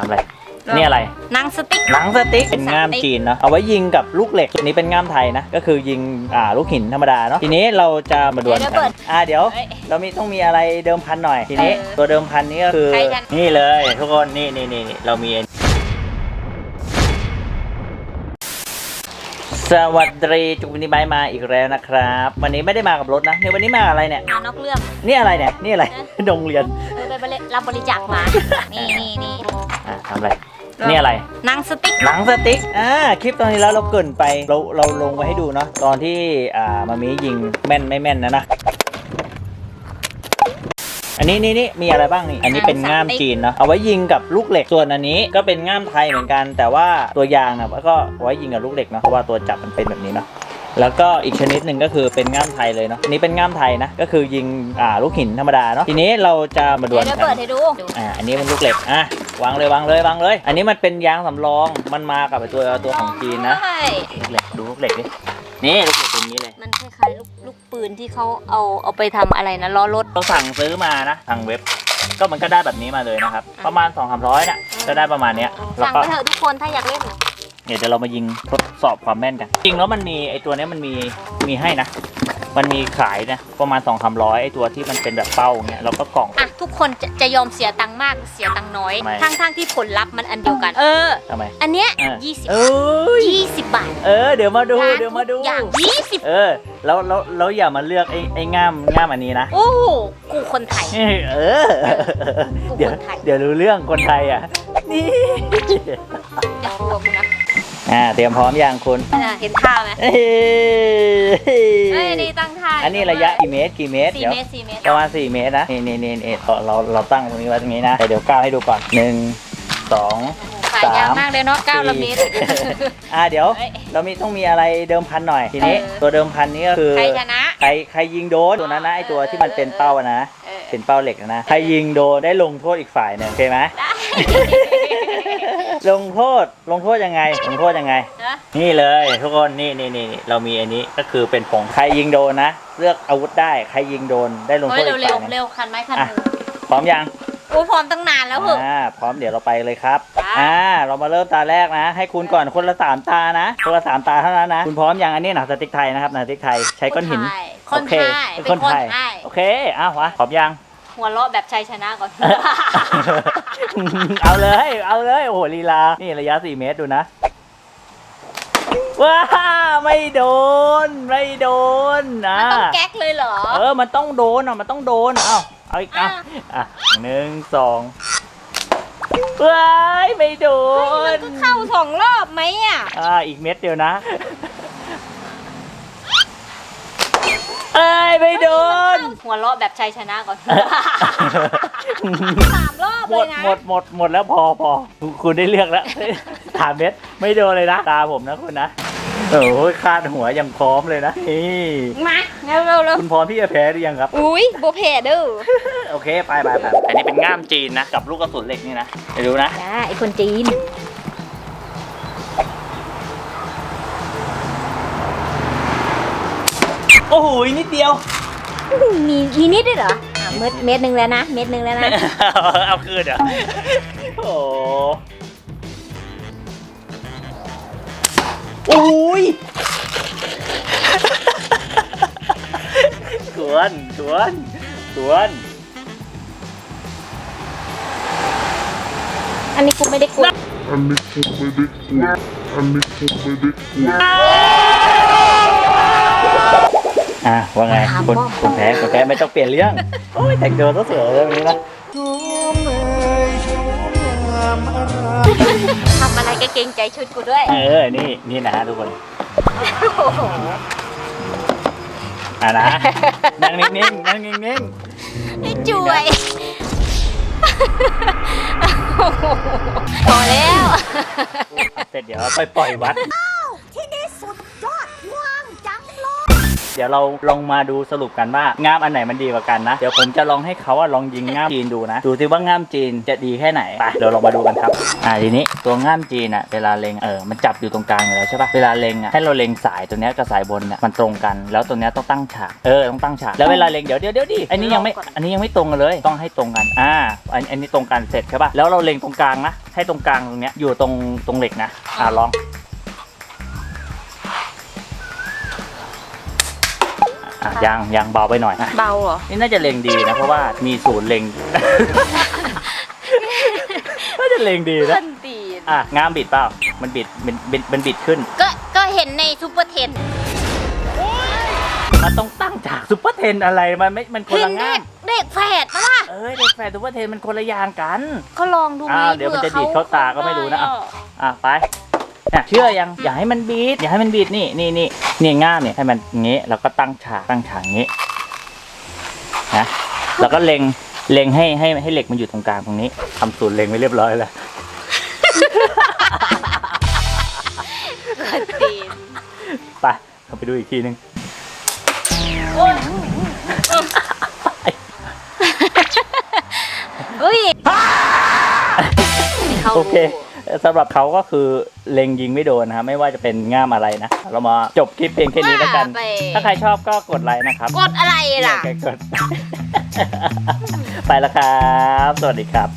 ทำอะไร นี่อะไร หนังสติ๊ก หนังสติ๊กเป็นง่ามจีนเนาะเอาไว้ยิงกับลูกเหล็กอันนี้เป็นง่ามไทยนะ ก็คือยิงอ่าลูกหินธรรมดาเนาะทีนี้เราจะมาดวลเดี๋ยวกัเปินดอ่าเดี๋ยวเฮ้ยเรามีต้องมีอะไรเดิมพันหน่อยทีนี้ เออตัวเดิมพันนี้ก็คือใครชนะ นี่เลย ทุกคนนี่นี่นี่นี่เรามี สวัสดีจุกวินิบายมาอีกแล้วนะครับ วันนี้ไม่ได้มากับรถนะเนี่ยวันนี้มาอะไรเนี่ยมานอกเรื่องนี่อะไรเนี่ยนี่อะไรโรงเรียนเออไปบริรับบริจาคมา นี่นี่นี่อะทำอะไรนี่อะไรหนังสติ๊กหนังสติ๊กอ่าคลิปตอนนี้แล้วเราเกรินไปเราเราลงไว้ให้ดูเนาะตอนที่อ่ามามียิงแม่นไม่แม่นนะนะ อันนี้นี่นี่มีอะไรบ้างนี่ อันนี้เป็นง่ามจีนเนาะ เอาไว้ยิงกับลูกเหล็ก ส่วนอันนี้ก็เป็นง่ามไทยเหมือนกัน แต่ว่าตัวยางนะก็เอาไว้ยิงกับลูกเหล็กเนาะ เพราะว่าตัวจับมันเป็นแบบนี้เนาะแล้วก็อีกชนิดหนึ่งก็คือเป็นง่ามไทยเลยเนาะอันนี้เป็นง่ามไทยนะ ก็คือยิงอ่าลูกหินธรรมดาเนาะ ทีนี้เราจะมาดเดี๋วยวลเดี๋ยวกัเปิดนให้ดูดู อ่า อันนี้เป็นลูกเหล็ก อะ วางเลยวางเลยวางเลย อันนี้มันเป็นยางสำรอง มันมากับไอ้ตัวตัวของจีนนะใช่ลูกเหล็ก ดูลูกเหล็กดิ นี่ลูกเหล็ก เป็นอย่างนี้เลยมันคล้ายๆลูกลูกปืนที่เขาเอาเอาไปทำอะไรนะล้อรถ เราสั่งซื้อมานะทางเว็บ ก็มันก็ได้แบบนี้มาเลยนะครับ ประมาณ2องสามร้อยน่ะก็ได้ประมาณเนี้ยแล้วสั่งก็ ไปเถอะทุกคนถ้าอยากเล่น เดี๋ยวเรามายิงทดสอบความแม่นกัน จริงแล้วมันมีไอตัวเนี้ยมันมีมีให้นะ มันมีขายนะประมาณ2องสามร้อยไอตัวที่มันเป็นแบบเป้าเงี้ยแล้วก็กล่อง อะ ทุกคนจะจะยอมเสียตังค์มากหรือเสียตังค์น้อยทำไมทั้งทั้งๆที่ผลลัพธ์มันอันเดียวกัน เออ ทำไม อันเนี้ยอะยี่สิบเอ้ยยี่สิบบาท เออเดี๋ยวมาดูร้นเดี๋ยวมาดูทุกอย่างยี่สิบเออแล้วแล้วแล้วอย่ามาเลือกไอ้ไอ้ง่ามง่ามอันนี้นะ โอ้โหกูคนไทย เออ กูเดี๋ยวคนไทยเดี๋ยวรู้เรื่องคนไทยอะ นี่ อย่ากลัวกูนะอ่า เตรียมพร้อมยังคุณเออเห็นท่าไหมเอ้ยเอ้ยนี่ตั้งท่าอันนี้ระยะกี่เมตรกี่เมตรสี่เดี๋ยว เมตรสี่เมตรประมาณ4เมตรนะ นี่นี่นี่นี่เราเราเราตั้งตรงนี้ไว้ตรงนี้นะแต่เดี๋ยวก้าวให้ดูก่อนหนึ่งสองขายยาวมากเลยเนาะเก้าละเมตรสี่อ่าเดี๋ยวเอ้ยเรามีต้องมีอะไรเดิมพันหน่อยทีนี้ เออ ตัวเดิมพันนี้ก็คือ ใครชนะ ใครใครยิงโดนตัวนั้นนะไอตัวที่มันเป็นเป้าอะนะเออ เป็นเป้าเหล็กอะนะใครยิงโดนได้ลงโทษอีกฝ่ายหนึ่งโอเคไหมได้ลงโทษลงโทษยังไงลงโทษยังไง นะนี่เลยทุกคนนี่นี่นี่นี่เรามีอันนี้ก็คือเป็นผงใครยิงโดนนะ เลือกอาวุธได้ใครยิงโดนได้ลงโทเฮ้ยษอีกเร็วฝ่ายหนึ่งๆเร็วคันไม้คันอะมือพร้อมยัง โอ้พร้อมตั้งนานแล้วเหอะ อ่าพร้อมเดี๋ยวเราไปเลยครับไป อ่าเรามาเริ่มตาแรกนะ ให้คุณก่อนคนละสามตานะ คนละสามตาเท่านั้นนะคุณพร้อมยังอันนี้หนังสติ๊กไทยนะครับหนังสติ๊กไทยใช้ก้อนหินคนโอไทเคยเป็นเป็นคนคนไทยไทยโอเคอ้าววะพร้อมยัง หัวเราะแบบชัยชนะก่อน เอาเลยเอาเลยโอ้โหลีลา นี่ระยะ 4 เมตรดูนะ ว้าไม่โดน ไม่โดนอะมันต้องแก๊กเลยเหรอ เออ มันต้องโดนอะ มันต้องโดนเอ้า เอาอีกอะอะอะหนึ่งสองว้ายไม่โดมันนก็เข้าสองรอบไหมอะ อ่าอีกเม็ดเดียวนะเอ้ยไม่โดน หัวเราะแบบชัยชนะก่อน สามรอบหมเลยดนะหมดหมดหมดแล้วพอพอคุณได้เลือกแล้ว ถามเม็ดไม่โดนเลยนะ ตาผมนะคุณนะ โอ้ยคาดหัวยังพร้อมเลยนะนี่มาเร็วเร็วเร็วคุณพร้อมที่จะแพ้หรือยังครับ อุ้ยโบเพเด้อโอเคไปไปไปอันนี้เป็นง่ามจีนนะ กับลูกกระสุนเหล็กนี่นะไปดูนะจ้าไอคนจีนโอ้โหนิดเดียว มีมีนิดด้วยเหรออะเม็ดเม็ดหนึ่งแล้วนะ เม็ดหนึ่งแล้วนะ เอาคืนเหรอโอ้ โหโอ้ยกวนกวนกวนอันนี้กูไม่ได้กลัวอันนี้ผมไม่ได้กลัวอันนี้ผมไม่ได้กลัวอะว่าไงคุณคุณแพ้คุณแพ้ไม่ต้องเปลี่ยนเรื่อง โอ้ยแต่งตัวต้องสวยแบบนี้นะ ทำอะไรก็เกรงใจชุดกูด้วย เออ นี่ นี่นะทุกคนอะนะ นั่งนิ่งๆ นั่งนิ่งไอ้จุยพอแล้ว ๆ เสร็จเดี๋ยวไปปล่อยวัด เดี๋ยวเราลองมาดูสรุปกันว่าง่ามอันไหนมันดีกว่ากันนะ เดี๋ยวผมจะลองให้เขาอะลองยิงง่ามจีนดูนะ ดูสิว่าง่ามจีนจะดีแค่ไหนไปเดี๋ยวเรามาดูกันครับ อ่าทีนี้ตัวง่ามจีนอะเวลาเล็งเออมันจับอยู่ตรงกลางอยู่แล้วใช่ปะเวลาเล็งอะให้เราเล็งสายตัวเนี้ยกับสายบนอะมันตรงกัน แล้วตัวเนี้ยต้องตั้งฉากเออต้องตั้งฉากแล้วเวลาเล็งเดี๋ยวเดี๋ยวเดี๋ยวดิอันนี้ยังไม่อันนี้ยังไม่ตรงกันเลยต้องให้ตรงกันอ่าอันอันนี้ตรงกันเสร็จใช่ปะแล้วเราเล็งตรงกลางนะให้ตรงกลางตรงเนี้ยอยู่ตรงตรงเหล็กนะอ่าลอง อะยังยังเบาไปหน่อยอะเบาเหรอ นี่น่าจะเล็งดีนะ เพราะว่ามีศูนย์เล็งน่าจะเล็งดีนะ ขึ้นตีนอะงามบิดเปล่า มันบิดมันบิดมันบิดขึ้น ก็ก็เห็นในซูเปอร์เทนมันต้องตั้งจากซุปเปอร์เทนอะไร มันไม่ มันคนเห็ละนงาเด็มกเด็กแฝดปะล่ะเอ้ยเด็กแฝดซุปเปอร์เทนมันคนละอย่างกันก็ลองดูไหมอ้าวเดี๋ยวมันจะผื่อดีดเข้าตาก็ไม่รู้นะอะ อะไปเนี่ยเชื่อยังอย่าให้มันบีดอย่าให้มันบีดนี่นี่นี่นี่ง่ามเนี่ยให้มันอย่างงี้แล้วก็ตั้งฉากตั้งฉากอย่างงี้นะแล้วก็เล็งเล็งให้ให้ให้เหล็กมันอยู่ตรงกลางตรงนี้ทำศูนย์เล็งไว้เรียบร้อยแล้วตีนไปเราไปดูอีกทีนึงเฮ้ยเขาโอรู้เค สำหรับเขาก็คือเล็งยิงไม่โดนนะครับไม่ว่าจะเป็นง่ามอะไรนะ เรามาจบคลิปเพียงแค่นี้แล้วกัน ว่าไป ถ้าใครชอบก็กดไลค์นะครับกดอะไรล่ะ อยากจะกด ไปแล้วครับ สวัสดีครับ